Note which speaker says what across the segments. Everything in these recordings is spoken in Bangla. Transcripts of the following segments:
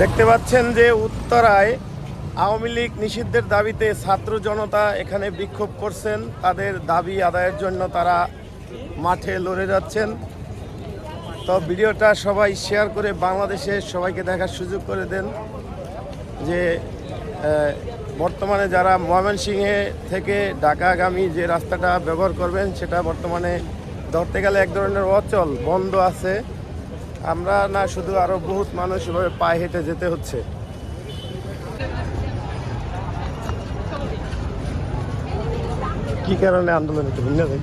Speaker 1: দেখতে পাচ্ছেন যে উত্তরায় আওয়ামী লীগ নিষিদ্ধের দাবিতে ছাত্র জনতা এখানে বিক্ষোভ করছেন। তাদের দাবি আদায়ের জন্য তারা মাঠে লড়ে যাচ্ছেন। তো ভিডিওটা সবাই শেয়ার করে বাংলাদেশে সবাইকে দেখার সুযোগ করে দেন যে বর্তমানে যারা ময়মনসিংহে থেকে ঢাকাগামী যে রাস্তাটা ব্যবহার করবেন, সেটা বর্তমানে ধরতে গেলে এক ধরনের অচল, বন্ধ আছে। আমরা না, শুধু আরও বহুত মানুষ এভাবে পায়ে হেঁটে যেতে হচ্ছে। কি কারণে আন্দোলন হচ্ছে ভাই?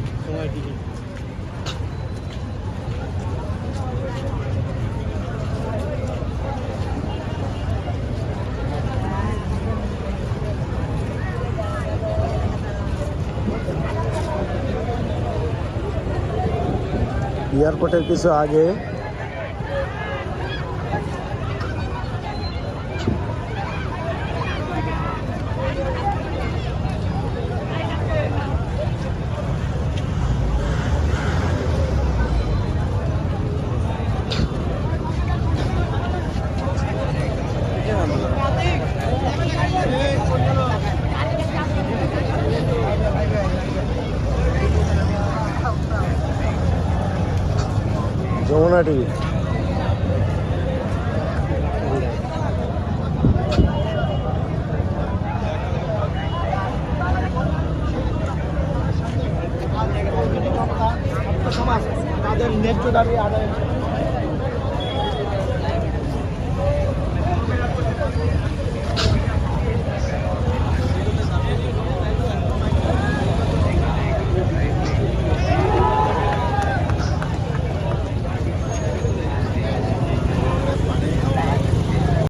Speaker 1: এয়ারপোর্টের কিছু আগে টিভি
Speaker 2: সমাজ তাদের ন্যায্য দাবি আদায়